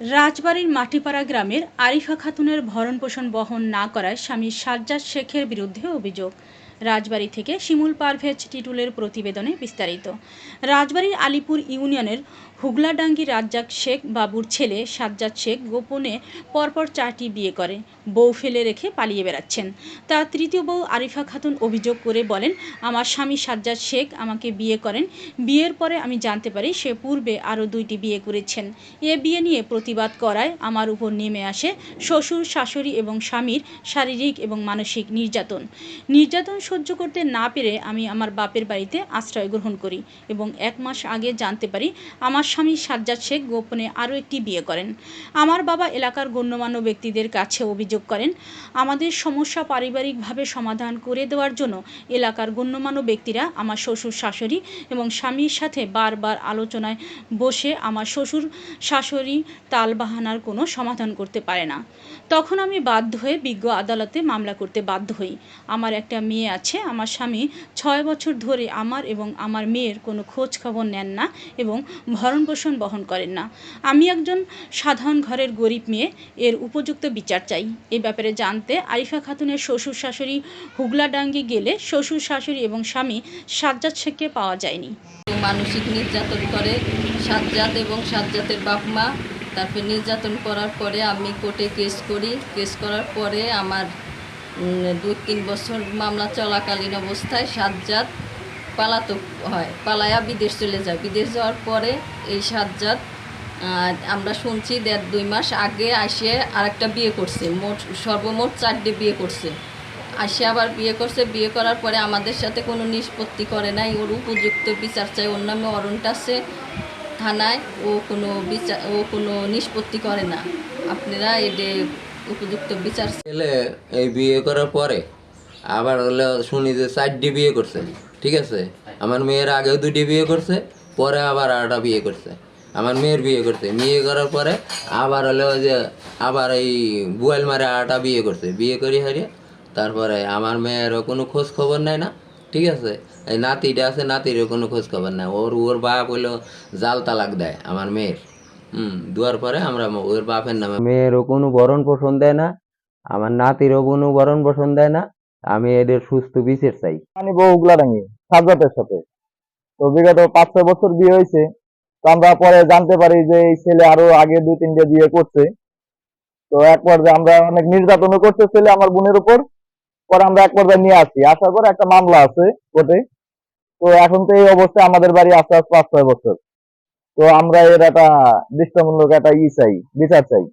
রাজবাড়ীর মাটিপাড়া গ্রামের আরিফা খাতুনের ভরণ পোষণ বহন না করায় স্বামী সাজ্জাদ শেখের বিরুদ্ধে অভিযোগ। রাজবাড়ী থেকে শিমুল পারভেজ টিটুলের প্রতিবেদনে বিস্তারিত। রাজবাড়ির আলিপুর ইউনিয়নের হুগলাডাঙ্গি রাজ্জাক শেখ বাবুর ছেলে সাজ্জাদ শেখ গোপনে পরপর চারটি বিয়ে করে। বউ ফেলে রেখে পালিয়ে বেড়াচ্ছেন। তার তৃতীয় বউ আরিফা খাতুন অভিযোগ করে বলেন, আমার স্বামী সাজ্জাদ শেখ আমাকে বিয়ে করেন। বিয়ের পরে আমি জানতে পারি সে পূর্বে আরও দুইটি বিয়ে করেছেন। এ বিয়ে নিয়ে প্রতিবাদ করায় আমার উপর নেমে আসে শ্বশুর, শাশুড়ি এবং স্বামীর শারীরিক এবং মানসিক নির্যাতন। নির্যাতন সহ্য করতে না পেরে আমি আমার বাপের বাড়িতে আশ্রয় গ্রহণ করি এবং এক মাস আগে জানতে পারি আমার স্বামী সাজ্জাদ শেখ গোপনে আরও একটি বিয়ে করেন। আমার বাবা এলাকার গণ্যমান্য ব্যক্তিদের কাছে অভিযোগ করেন, আমাদের সমস্যা পারিবারিকভাবে সমাধান করে দেওয়ার জন্য এলাকার গণ্যমান্য ব্যক্তিরা আমার শ্বশুর শাশুড়ি এবং স্বামীর সাথে বারবার আলোচনায় বসে আমার শ্বশুর শাশুড়ি তালবাহানার কোনো সমাধান করতে পারে না। তখন আমি বাধ্য হয়ে বিজ্ঞ আদালতে মামলা করতে বাধ্য হই। আমার একটা মেয়ে আছে আমার স্বামী ছয় বছর ধরে আমার এবং আমার মেয়ের কোনো খোঁজ খবর নেন না এবং ভরণ পোষণ বহন করেন না। আমি একজন সাধারণ ঘরের গরিব মেয়ে, এর উপযুক্ত বিচার চাই। এ ব্যাপারে জানতে আরিফা খাতুনের শ্বশুর শাশুড়ি হুগলাডাঙ্গি গেলে শ্বশুর শাশুড়ি এবং স্বামী সাজ্জাদ শেখকে পাওয়া যায়নি। মানসিক নির্যাতন করে সাজ্জাত এবং সাজ্জাতের বাপ মা, তারপরে নির্যাতন করার পরে আমি কোর্টে কেস করি। কেস করার পরে আমার দুই তিন বছর মামলা চলাকালীন অবস্থায় সাজ্জাত পালাতক হয় পালায়া বিদেশ চলে যায়। বিদেশ যাওয়ার পরে এই সাজ্জাত আহ, আমরা শুনছি দেড় দুই মাস আগে আসে আরেকটা বিয়ে করছে মোট সর্বমোট চারটে বিয়ে করছে। আসে আবার বিয়ে করছে বিয়ে করার পরে আমাদের সাথে কোনো নিষ্পত্তি করে নাই। ওর উপযুক্ত বিচার চাই ওর নামে আছে থানায় ও কোনো বিচার ও কোনো নিষ্পত্তি করে না। আপনারা এদের উপযুক্ত বিচার ছেলে এই বিয়ে করার পরে আবার হলো শুনি যে চারটি বিয়ে করছে, ঠিক আছে? আমার মেয়ের আগেও দুটি বিয়ে করছে, পরে আবার আরেকটা বিয়ে করছে। আমার মেয়ের বিয়ে করছে, বিয়ে করার পরে আবার হলো যে আবার এই বুয়াল মারে আরেকটা বিয়ে করছে। বিয়ে করি হারিয়ে তারপরে আমার মেয়েরও কোনো খোঁজ খবর নেয় না, ঠিক আছে? এই নাতিটা আছে, নাতিরও কোনো খোঁজ খবর নেই। ওর ওর বাপ হলো জাল তালাক দেয় আমার মেয়ের। হুম দুয়ার পরে আমরা ওর বাপের নামে মেয়েরও কোনো ভরণ পোষণ দেয় না আমার নাতিরও কোনো ভরণ পোষণ দেয় না আমি এদের সুস্থ বিচার চাই। মানে বউ উগলাডাঙ্গি সাজ্জাতের সাথে। তো বিগত পাঁচ ছয় বছর বিয়ে হয়েছে তো আমরা পরে জানতে পারি যে এই ছেলে আরও আগে দুই তিনটে বিয়ে করছে। তো এক পর্যায়ে আমরা অনেক নির্যাতনও করছে ছেলে আমার বোনের উপর পরে আমরা এক পর্যায়ে নিয়ে আসি। আসার পরে একটা মামলা আছে কোর্টে। তো এখন তো এই অবস্থায় আমাদের বাড়ি আস্তে আস্তে পাঁচ ছয় বছর। তো আমরা এর একটা দৃষ্টামূলক একটা ই চাই বিচার চাই।